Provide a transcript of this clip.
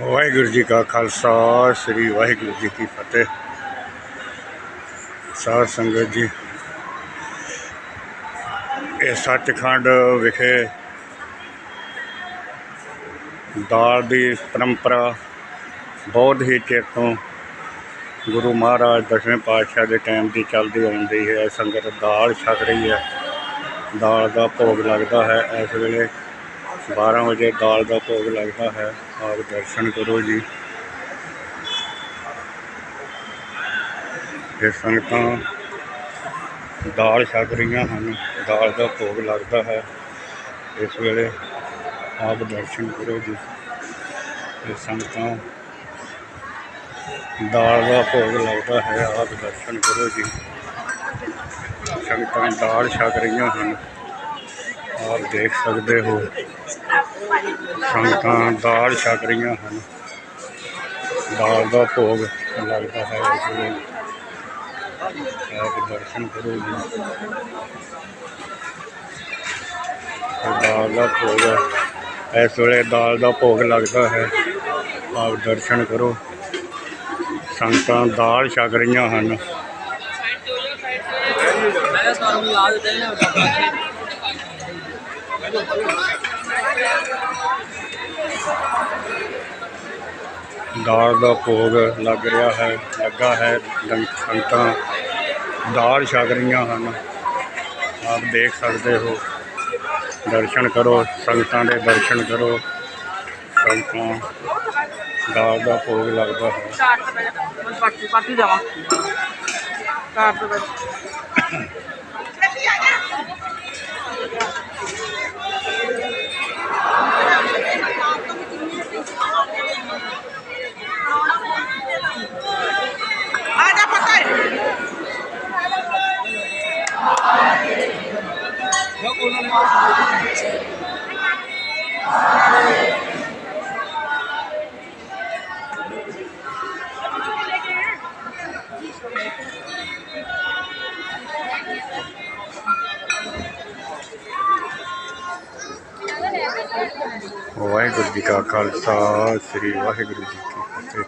ਵਾਹਿਗੁਰੂ ਜੀ ਕਾ ਖਾਲਸਾ, ਸ੍ਰੀ ਵਾਹਿਗੁਰੂ ਜੀ ਕੀ ਫਤਿਹ। ਸਾਧ ਸੰਗਤ ਜੀ, ਇਹ ਸੱਚਖੰਡ ਵਿਖੇ ਦਾਲ ਦੀ ਪਰੰਪਰਾ ਬਹੁਤ ਹੀ ਚਿਰ ਤੋਂ ਗੁਰੂ ਮਹਾਰਾਜ ਦਸਵੇਂ ਪਾਤਸ਼ਾਹ ਦੇ ਟਾਈਮ ਦੀ ਚੱਲਦੀ ਆਉਂਦੀ ਹੈ। ਸੰਗਤ ਦਾਲ ਛਕ ਰਹੀ ਹੈ। ਦਾਲ ਦਾ ਭੋਗ ਲੱਗਦਾ ਹੈ। ਇਸ ਵੇਲੇ 12 ਵਜੇ ਦਾਲ ਦਾ ਭੋਗ ਲੱਗਦਾ ਹੈ, ਆਪ ਦਰਸ਼ਨ ਕਰੋ ਜੀ। ਇਹ ਸੰਗਤਾਂ ਦਾਲ ਛਕ ਰਹੀਆਂ ਹਨ, ਦਾਲ ਦਾ ਭੋਗ ਲੱਗਦਾ ਹੈ। ਇਸ ਵੇਲੇ ਆਪ ਦਰਸ਼ਨ ਕਰੋ ਜੀ। ਇਹ ਸੰਗਤਾਂ ਦਾਲ ਦਾ ਭੋਗ ਲੱਗਦਾ ਹੈ, ਆਪ ਦਰਸ਼ਨ ਕਰੋ ਜੀ। ਸੰਗਤਾਂ ਦਾਲ ਛਕ ਰਹੀਆਂ ਹਨ, ਆਪ ਦੇਖ ਸਕਦੇ ਹੋ। ਸੰਗਤਾਂ ਦਾਲ ਛਕ ਰਹੀਆਂ ਹਨ। ਦਾਲ ਦਾ ਭੋਗ ਲੱਗਦਾ ਹੈ ਇਸ ਵੇਲੇ। ਆਪ ਦਰਸ਼ਨ ਕਰੋ ਜੀ। ਦਾਲ ਦਾ ਭੋਗ ਹੈ। ਇਸ ਵੇਲੇ ਦਾਲ ਦਾ ਭੋਗ ਲੱਗਦਾ ਹੈ। ਆਪ ਦਰਸ਼ਨ ਕਰੋ। ਸੰਗਤਾਂ ਦਾਲ ਛਕ ਰਹੀਆਂ ਹਨ। ਮੈਂ ਤੁਹਾਨੂੰ ਲਾ ਦਿੱਤੇ ਨੇ ਦਾਲ ਦਾ ਭੋਗ ਲੱਗ ਰਿਹਾ ਹੈ, ਲੱਗਾ ਹੈ ਦੰ- ਸੰਗਤਾਂ ਦਾਲ ਛਕ ਰਹੀਆਂ ਹਨ। ਆਪ ਦੇਖ ਸਕਦੇ ਹੋ। ਦਰਸ਼ਨ ਕਰੋ, ਸੰਗਤਾਂ ਦੇ ਦਰਸ਼ਨ ਕਰੋ। ਸੰਗਤਾਂ ਦਾਲ ਦਾ ਭੋਗ ਲੱਗਦਾ ਹੈ। ਚਾਰ ਤੋਂ ਪਹਿਲਾਂ ਜਾਵਾਂ। ਚਾਰ ਤੋਂ ਵਾਹਿਗੁਰੂ ਜੀ ਕਾ ਖਾਲਸਾ ਸ੍ਰੀ ਵਾਹਿਗੁਰੂ ਜੀ ਕੀ ਫਤਿਹ